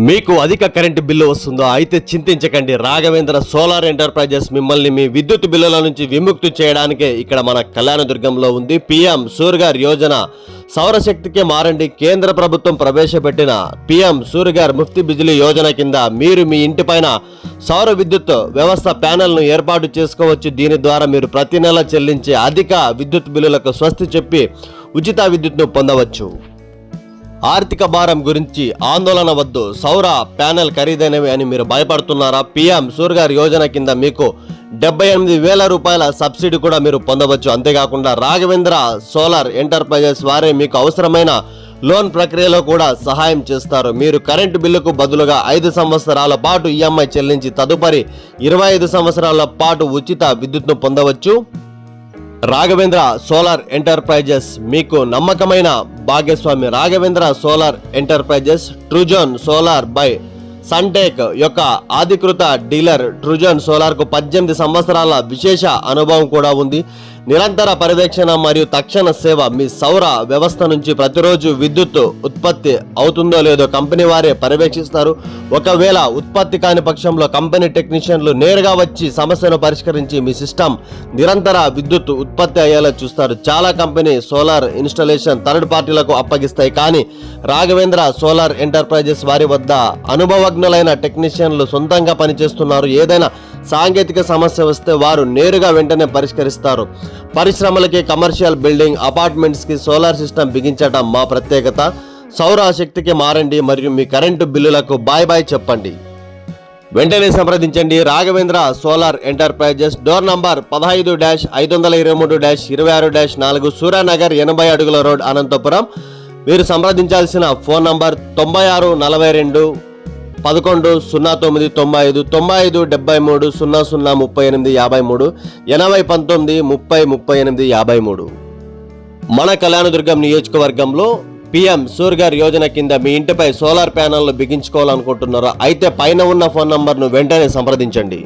మీకు అధిక current bill వస్తుందో అయితే చింతించకండి. రాఘవేంద్ర సోలార్ ఎంటర్ప్రైజెస్ మిమ్మల్ని మీ విద్యుత్ బిల్లుల నుంచి విముక్తి చేయడానికే ఇక్కడ మన కళ్యాణదుర్గంలో ఉంది. పిఎం సూర్గార్ యోజన సౌరశక్తికి మారండి. కేంద్ర ప్రభుత్వం ప్రవేశపెట్టిన పిఎం సూర్గార్ ముఫ్తి బిజిలీ యోజన కింద మీరు మీ ఇంటిపైన సౌర విద్యుత్ వ్యవస్థ ప్యానెల్ను ఏర్పాటు చేసుకోవచ్చు. దీని ద్వారా మీరు ప్రతి నెల చెల్లించే అధిక విద్యుత్ బిల్లులకు స్వస్తి చెప్పి ఉచిత విద్యుత్ను పొందవచ్చు. ఆర్థిక భారం గురించి ఆందోళన వద్దు. సౌర ప్యానెల్ ఖరీదైనవి అని మీరు భయపడుతున్నారా? పిఎం సూర్గార్ యోజన కింద మీకు డెబ్బై ఎనిమిది వేల రూపాయల సబ్సిడీ కూడా మీరు పొందవచ్చు. అంతేకాకుండా రాఘవేంద్ర సోలార్ ఎంటర్ప్రైజెస్ వారే మీకు అవసరమైన లోన్ ప్రక్రియలో కూడా సహాయం చేస్తారు. మీరు కరెంటు బిల్లుకు బదులుగా ఐదు సంవత్సరాల పాటు ఈఎంఐ చెల్లించి తదుపరి ఇరవై ఐదు సంవత్సరాల పాటు ఉచిత విద్యుత్ను పొందవచ్చు. Raghavendra solar enterprises. మీకు నమ్మకమైన భాగస్వామి Raghavendra solar enterprises Truzon solar by Suntek యొక్క అధికృత డీలర్ ట్రూజోన్ సోలార్కు పద్దెనిమిది సంవత్సరాల విశేష అనుభవం కూడా ఉంది. నిరంతర పర్యవేక్షణ మరియు తక్షణ సేవ మీ సౌర వ్యవస్థ నుంచి ప్రతిరోజు విద్యుత్ ఉత్పత్తి అవుతుందో లేదో కంపెనీ వారే పర్యవేక్షిస్తారు. ఒకవేళ ఉత్పత్తి కాని పక్షంలో కంపెనీ టెక్నీషియన్లు నేరుగా వచ్చి సమస్యను పరిష్కరించి మీ సిస్టమ్ నిరంతర విద్యుత్ ఉత్పత్తి అయ్యేలా చూస్తారు. చాలా కంపెనీ సోలార్ ఇన్స్టాలేషన్ థర్డ్ పార్టీలకు అప్పగిస్తాయి. కానీ రాఘవేంద్ర సోలార్ ఎంటర్ప్రైజెస్ వారి వద్ద అనుభవజ్ఞులైన టెక్నీషియన్లు సొంతంగా పనిచేస్తున్నారు. ఏదైనా సాంకేతిక సమస్య వస్తే వారు నేరుగా వెంటనే పరిష్కరిస్తారు. పరిశ్రమలకి కమర్షియల్ బిల్డింగ్ అపార్ట్మెంట్స్కి సోలార్ సిస్టమ్ బిగించడం మా ప్రత్యేకత. సౌరశక్తికి మారండి మరియు మీ కరెంటు బిల్లులకు బాయ్ బాయ్ చెప్పండి. వెంటనే సంప్రదించండి. Raghavendra solar enterprises. Door number పదహైదు డాష్ ఐదు వందల ఇరవై మూడు డాష్ ఇరవై ఆరు డాష్ నాలుగు సూర్యానగర్ ఎనభై అడుగుల రోడ్ అనంతపురం. మీరు సంప్రదించాల్సిన ఫోన్ నంబర్ తొంభై ఆరు నలభై రెండు పదకొండు సున్నా తొమ్మిది తొంభై ఐదు తొంభై ఐదు డెబ్బై మూడు సున్నా సున్నా ముప్పై ఎనిమిది యాభై మూడు ఎనభై పంతొమ్మిది ముప్పై ముప్పై ఎనిమిది యాభై మూడు. మన కళ్యాణదుర్గం నియోజకవర్గంలో పిఎం సూర్గార్ యోజన కింద మీ ఇంటిపై సోలార్ ప్యానెల్ను బిగించుకోవాలనుకుంటున్నారా? అయితే పైన ఉన్న ఫోన్ నంబర్ను వెంటనే సంప్రదించండి.